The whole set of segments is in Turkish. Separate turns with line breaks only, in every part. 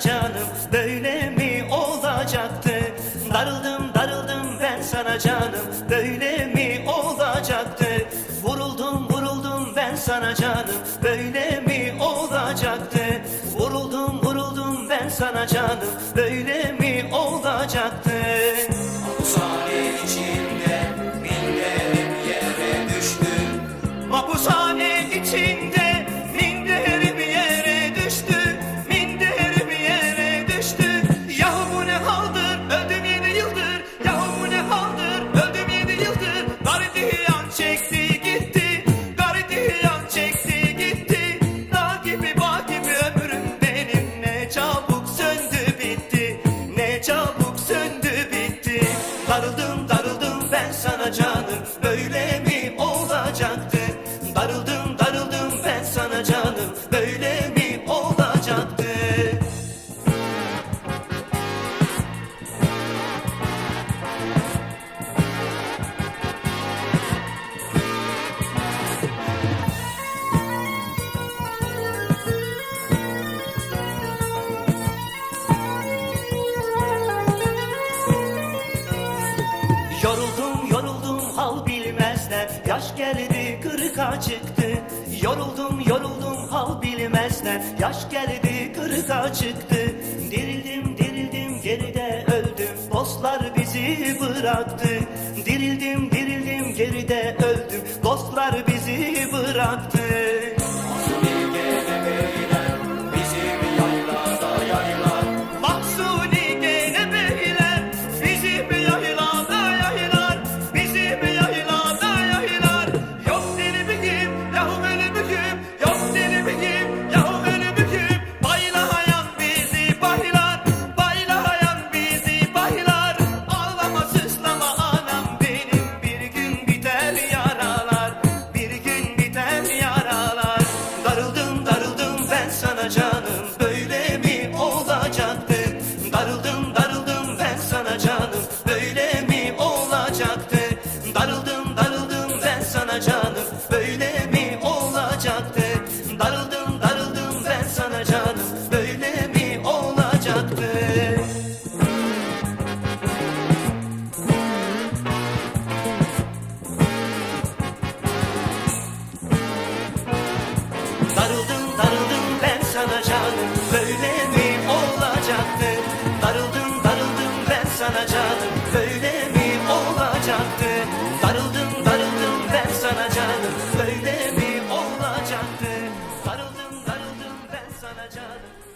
canım böyle mi olacaktı? Darıldım darıldım ben sana canım böyle mi olacaktı? Vuruldum vuruldum ben sana canım böyle mi olacaktı? Vuruldum vuruldum ben sana canım böyle mi olacaktı? ben sana canım böyle mi? Yoruldum yoruldum hal bilmezler. Yaş geldi kırıka çıktı Yoruldum yoruldum hal bilmezler. Yaş geldi kırıka çıktı Dirildim dirildim geride öldüm. Dostlar bizi bıraktı. Dirildim dirildim geride öldüm. Dostlar bizi bıraktı.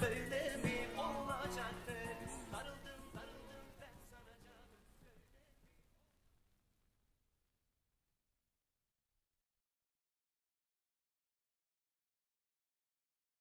baby.